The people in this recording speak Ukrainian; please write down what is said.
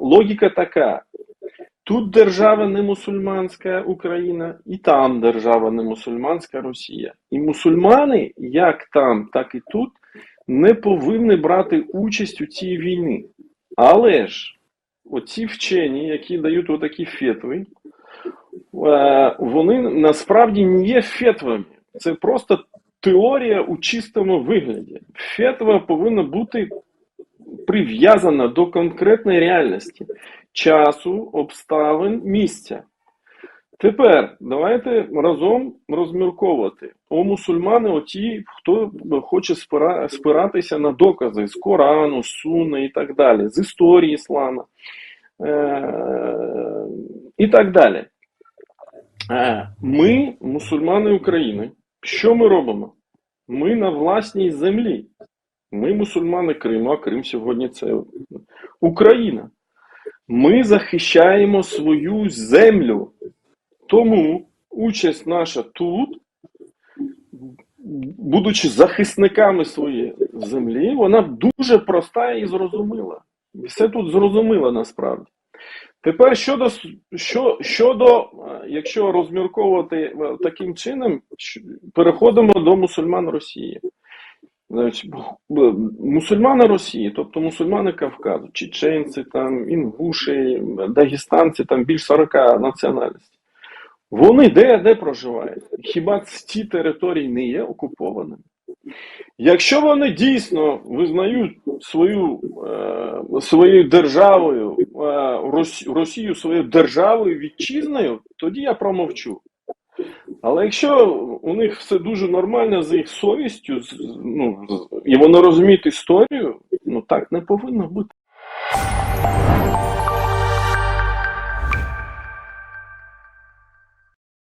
логіка така: тут держава не мусульманська Україна, і там держава не мусульманська Росія. І мусульмани, як там, так і тут, не повинні брати участь у цій війні. Але ж оці вчені, які дають отакі фетви, е, вони насправді не є фетвами. Це просто теорія у чистому вигляді. Фетва повинна бути прив'язана до конкретної реальності, часу, обставин, місця. Тепер давайте разом розмірковувати. О мусульмани, оті, хто хоче спира- спиратися на докази з Корану, з Суни і так далі, з історії іслама е- і так далі. Е, Ми, мусульмани України, що ми робимо? Ми на власній землі. Ми мусульмани Криму, а Крим сьогодні це Україна. Ми захищаємо свою землю. Тому участь наша тут, будучи захисниками своєї землі, вона дуже проста і зрозуміла. Все тут зрозуміло насправді. Тепер щодо, що, щодо, е, якщо розмірковувати е, таким чином, переходимо до мусульман Росії. Мусульмани Росії, тобто мусульмани Кавказу, чеченці, там, інгуші, дагестанці, там більш 40 національностей. Вони де, де проживають? Хіба ці території не є окупованими? Якщо вони дійсно визнають свою, е, своєю державою, е, Росію своєю державою, вітчизною, тоді я промовчу. Але якщо у них все дуже нормально з їх совістю, ну, і вони розуміють історію, ну так не повинно бути.